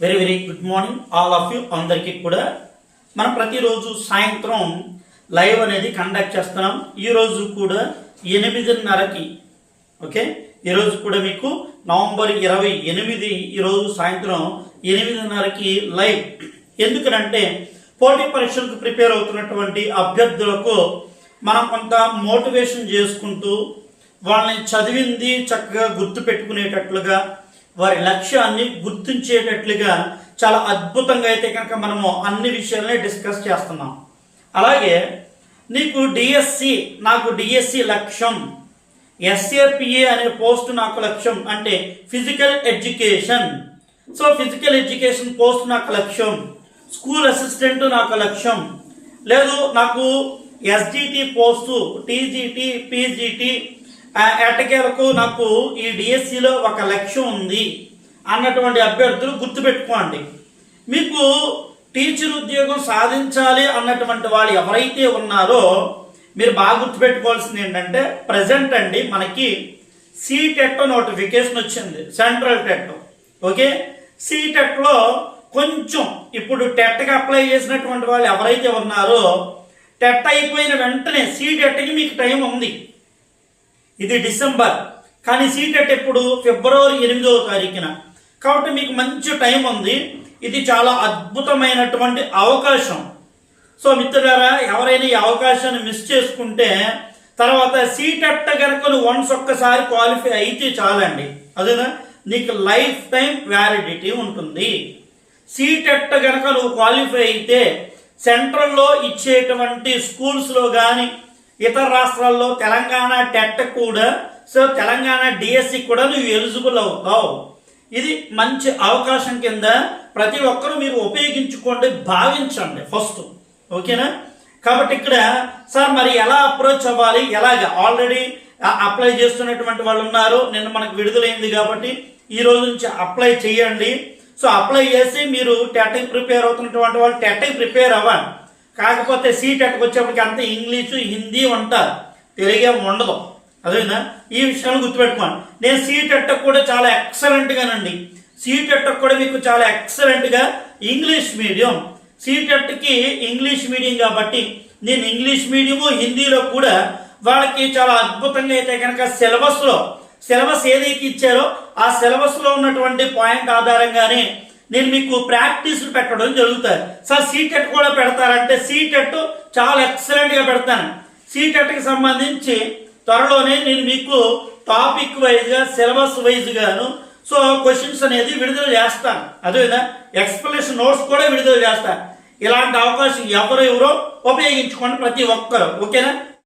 Very very good morning all of you అందరికీ కూడా మనం ప్రతిరోజు సాయంత్రం లైవ్ అనేది కండక్ట్ చేస్తున్నాం. ఈ రోజు కూడా ఎనిమిదిన్నరకి ఓకే ఈరోజు కూడా మీకు నవంబర్ ఇరవై ఎనిమిది ఈరోజు సాయంత్రం ఎనిమిదిన్నరకి లైవ్. ఎందుకనంటే పోటీ పరీక్షలకు ప్రిపేర్ అవుతున్నటువంటి అభ్యర్థులకు మనం కొంత మోటివేషన్ చేసుకుంటూ వాళ్ళని చదివింది చక్కగా గుర్తు పెట్టుకునేటట్లుగా వారి లక్ష్యాన్ని గుర్తించేటట్లుగా చాలా అద్భుతంగా అయితే కనుక మనము అన్ని విషయాలని డిస్కస్ చేస్తున్నాం. అలాగే నీకు డిఎస్సి నాకు డిఎస్సి లక్ష్యం. ఎస్ఏపిఏ అనే పోస్ట్ నాకు లక్ష్యం అంటే physical education. So physical education post నాకు లక్ష్యం. స్కూల్ అసిస్టెంట్ నాకు లక్ష్యం. లేదు నాకు ఎస్జిటి పోస్టు టీజీటీ పీజీటీ ఎటకేలకు నాకు ఈ డిఎస్సిలో ఒక లక్ష్యం ఉంది అన్నటువంటి అభ్యర్థులు గుర్తుపెట్టుకోండి మీకు టీచర్ ఉద్యోగం సాధించాలి అన్నటువంటి వాళ్ళు ఎవరైతే ఉన్నారో మీరు బాగా గుర్తుపెట్టుకోవాల్సింది ఏంటంటే ప్రజెంట్ అండి మనకి సీటెట్ నోటిఫికేషన్ వచ్చింది సెంట్రల్ టెట్ ఓకే సీటెట్లో కొంచెం ఇప్పుడు టెట్కి అప్లై చేసినటువంటి వాళ్ళు ఎవరైతే ఉన్నారో టెట్ అయిపోయిన వెంటనే సీటెట్కి మీకు టైం ఉంది ఇది డిసెంబర్. కానీ సీటెట్ ఎప్పుడు? ఫిబ్రవరి ఎనిమిదవ తారీఖున. కాబట్టి మీకు మంచి టైం ఉంది. ఇది చాలా అద్భుతమైనటువంటి అవకాశం. సో మిత్రులారా ఎవరైనా ఈ అవకాశాన్ని మిస్ చేసుకుంటే తర్వాత సీటెట్ కనుక నువ్వు వన్స్ ఒక్కసారి క్వాలిఫై అయితే చాలండి. అదేనా? నీకు లైఫ్ టైం వ్యాలిడిటీ ఉంటుంది. సీటెట్ కనుక నువ్వు క్వాలిఫై అయితే సెంట్రల్లో ఇచ్చేటువంటి స్కూల్స్లో కానీ ఇతర రాష్ట్రాల్లో తెలంగాణ టెట్ కూడా సో తెలంగాణ డిఎస్సి కూడా నువ్వు ఎలిజిబుల్ అవుతావు. ఇది మంచి అవకాశం కింద ప్రతి ఒక్కరూ మీరు ఉపయోగించుకోండి భావించండి ఫస్ట్. ఓకేనా? కాబట్టి ఇక్కడ సార్ మరి ఎలా అప్రోచ్ అవ్వాలి? ఎలాగ? ఆల్రెడీ అప్లై చేస్తున్నటువంటి వాళ్ళు ఉన్నారు నిన్న మనకు విడుదలైంది కాబట్టి ఈ రోజు నుంచి అప్లై చేయండి. సో అప్లై చేసి మీరు టెట్కి ప్రిపేర్ అవుతున్నటువంటి వాళ్ళు టెట్కి ప్రిపేర్ అవ్వండి. కాకపోతే సీట్ టెట్కి వచ్చేప్పటికి అంత ఇంగ్లీషు హిందీ ఉంటారు తెలుగే ఉండదు. అదేనా ఈ విషయాన్ని గుర్తుపెట్టుకోండి. నేను సీట్ టెట్ కూడా చాలా ఎక్సలెంట్గానండి సీట్ టెట్ కూడా మీకు చాలా ఎక్సలెంట్గా ఇంగ్లీష్ మీడియం. సీటెట్కి ఇంగ్లీష్ మీడియం కాబట్టి నేను ఇంగ్లీష్ మీడియము హిందీలో కూడా వాళ్ళకి చాలా అద్భుతంగా అయితే కనుక సిలబస్లో సిలబస్ ఏదైతే ఇచ్చారో ఆ సిలబస్లో ఉన్నటువంటి పాయింట్ ఆధారంగానే నేను మీకు ప్రాక్టీస్ పెట్టడం జరుగుతుంది సార్ సీటెట్ కూడా పెడతారంటే సీటెట్ చాలా ఎక్సలెంట్గా పెడతాను. సీటెట్కి సంబంధించి త్వరలోనే నేను మీకు టాపిక్ వైజ్గా సిలబస్ వైజ్గాను సో క్వశ్చన్స్ అనేది విడుదల చేస్తాను. అదేవిధంగా ఎక్స్ప్లెనేషన్ నోట్స్ కూడా విడుదల చేస్తాను. ఇలాంటి అవకాశం ఎవరు ఎవరో ఉపయోగించుకోండి ప్రతి ఒక్కరు. ఓకేనా?